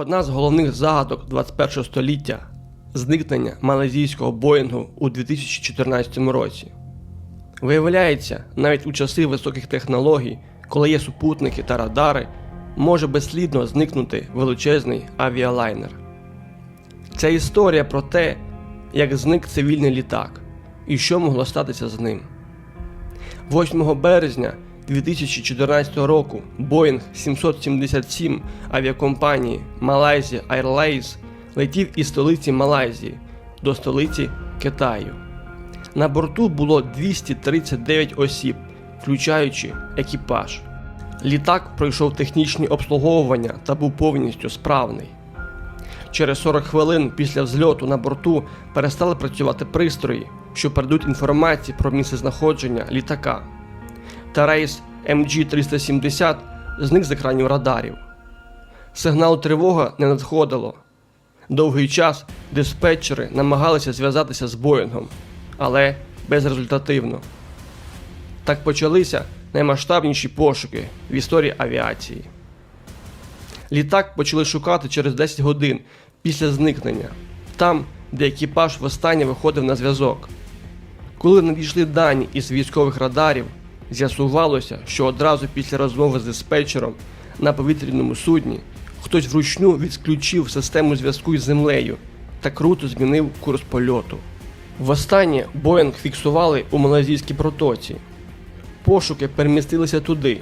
Одна з головних загадок 21 століття зникнення малазійського Боїнгу у 2014 році. Виявляється, навіть у часи високих технологій, коли є супутники та радари, може безслідно зникнути величезний авіалайнер. Це історія про те, як зник цивільний літак і що могло статися з ним. 8 березня 2014 року Boeing 777 авіакомпанії Malaysia Airlines летів із столиці Малайзії до столиці Китаю. На борту було 239 осіб, включаючи екіпаж. Літак пройшов технічні обслуговування та був повністю справний. Через 40 хвилин після взльоту на борту перестали працювати пристрої, що передають інформацію про місцезнаходження літака. Та рейс MG370 зник з екранів радарів. Сигналу тривога не надходило. Довгий час диспетчери намагалися зв'язатися з Боїнгом, але безрезультативно. Так почалися наймасштабніші пошуки в історії авіації. Літак почали шукати через 10 годин після зникнення, там, де екіпаж востаннє виходив на зв'язок. Коли надійшли дані із військових радарів, з'ясувалося, що одразу після розмови з диспетчером на повітряному судні хтось вручну відключив систему зв'язку із землею та круто змінив курс польоту. Востаннє Боїнг фіксували у Малазійській протоці. Пошуки перемістилися туди,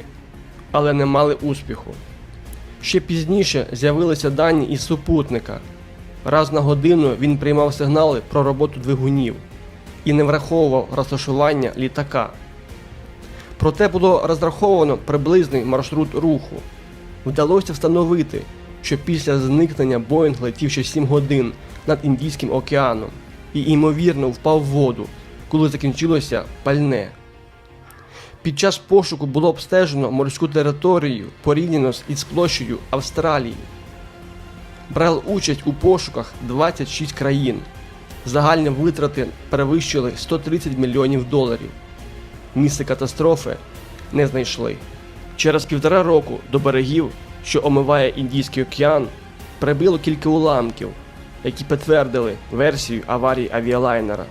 але не мали успіху. Ще пізніше з'явилися дані із супутника. Раз на годину він приймав сигнали про роботу двигунів і не враховував розташування літака. Проте було розраховано приблизний маршрут руху. Вдалося встановити, що після зникнення Боїнг летів ще 7 годин над Індійським океаном і, ймовірно, впав в воду, коли закінчилося пальне. Під час пошуку було обстежено морську територію порівняно із площею Австралії. Брали участь у пошуках 26 країн. Загальні витрати перевищили 130 мільйонів доларів. Місце катастрофи не знайшли. Через півтора року до берегів, що омиває Індійський океан, прибило кілька уламків, які підтвердили версію аварії авіалайнера.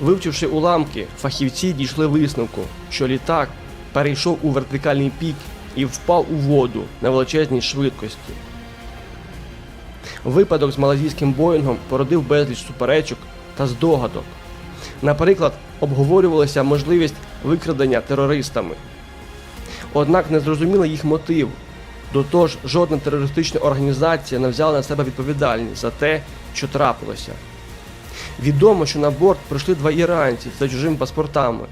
Вивчивши уламки, фахівці дійшли висновку, що літак перейшов у вертикальний пік і впав у воду на величезній швидкості. Випадок з малазійським Боїнгом породив безліч суперечок та здогадок. Наприклад, обговорювалася можливість викрадення терористами. Однак не зрозуміли їх мотив. До того ж, жодна терористична організація не взяла на себе відповідальність за те, що трапилося. Відомо, що на борт прийшли два іранці за чужими паспортами,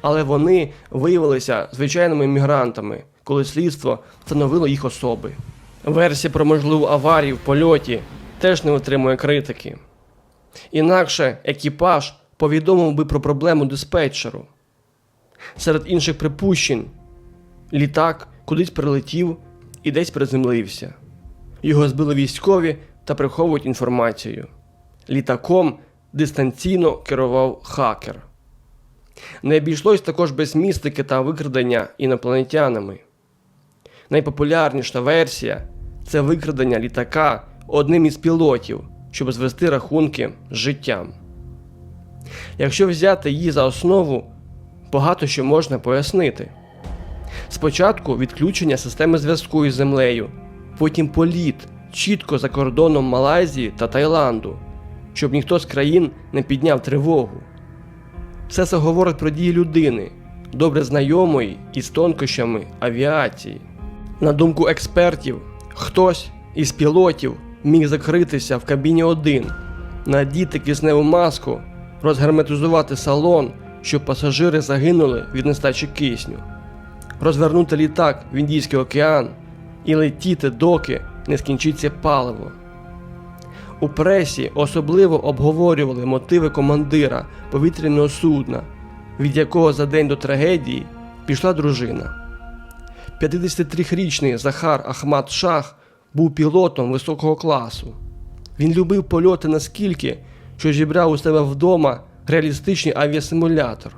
але вони виявилися звичайними мігрантами, коли слідство встановило їх особи. Версія про можливу аварію в польоті теж не отримує критики. Інакше екіпаж повідомив би про проблему диспетчеру. Серед інших припущень, літак кудись прилетів і десь приземлився. Його збили військові та приховують інформацію. Літаком дистанційно керував хакер. Не обійшлось також без містики та викрадення інопланетянами. Найпопулярніша версія це викрадення літака одним із пілотів, щоб звести рахунки з життям. Якщо взяти її за основу, багато що можна пояснити. Спочатку відключення системи зв'язку із землею, потім політ чітко за кордоном Малайзії та Таїланду, щоб ніхто з країн не підняв тривогу. Все це говорить про дії людини, добре знайомої із тонкощами авіації. На думку експертів, хтось із пілотів міг закритися в кабіні один, надіти кисневу маску, розгерметизувати салон, щоб пасажири загинули від нестачі кисню, розвернути літак в Індійський океан і летіти, доки не скінчиться паливо. У пресі особливо обговорювали мотиви командира повітряного судна, від якого за день до трагедії пішла дружина. 53-річний Захар Ахмат Шах був пілотом високого класу. Він любив польоти наскільки, що зібрав у себе вдома реалістичний авіасимулятор.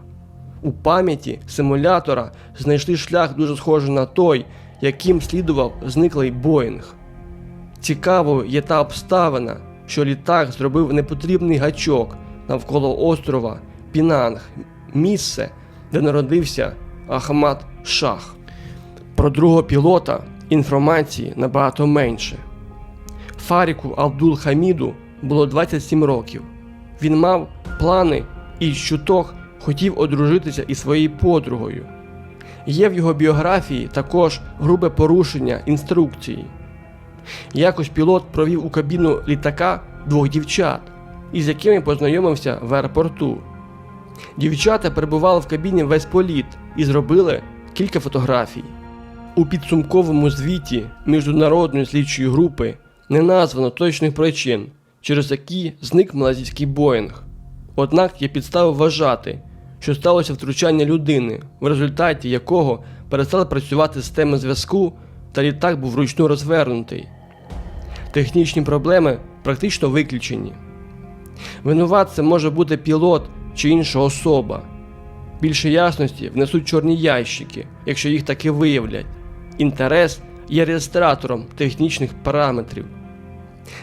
У пам'яті симулятора знайшли шлях дуже схожий на той, яким слідував зниклий Боїнг. Цікавою є та обставина, що літак зробив непотрібний гачок навколо острова Пінанг, місце, де народився Ахмад Шах. Про другого пілота інформації набагато менше. Фаріку Абдул Хаміду було 27 років. Він мав плани і чуток хотів одружитися із своєю подругою. Є в його біографії також грубе порушення інструкції. Якось пілот провів у кабіну літака двох дівчат, із якими познайомився в аеропорту. Дівчата перебували в кабіні весь політ і зробили кілька фотографій. У підсумковому звіті міжнародної слідчої групи не названо точних причин, через які зник малазійський Боїнг. Однак є підстави вважати, що сталося втручання людини, в результаті якого перестала працювати система зв'язку та літак був вручну розвернутий. Технічні проблеми практично виключені. Винуватцем може бути пілот чи інша особа. Більше ясності внесуть чорні ящики, якщо їх таки виявлять. Інтерес є реєстратором технічних параметрів.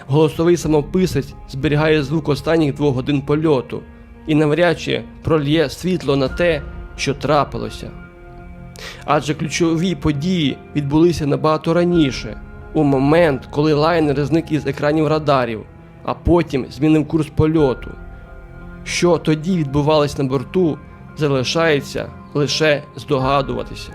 Голосовий самописець зберігає звук останніх двох годин польоту і навряд чи прольє світло на те, що трапилося. Адже ключові події відбулися набагато раніше, у момент, коли лайнер зник із екранів радарів, а потім змінив курс польоту. Що тоді відбувалось на борту, залишається лише здогадуватися.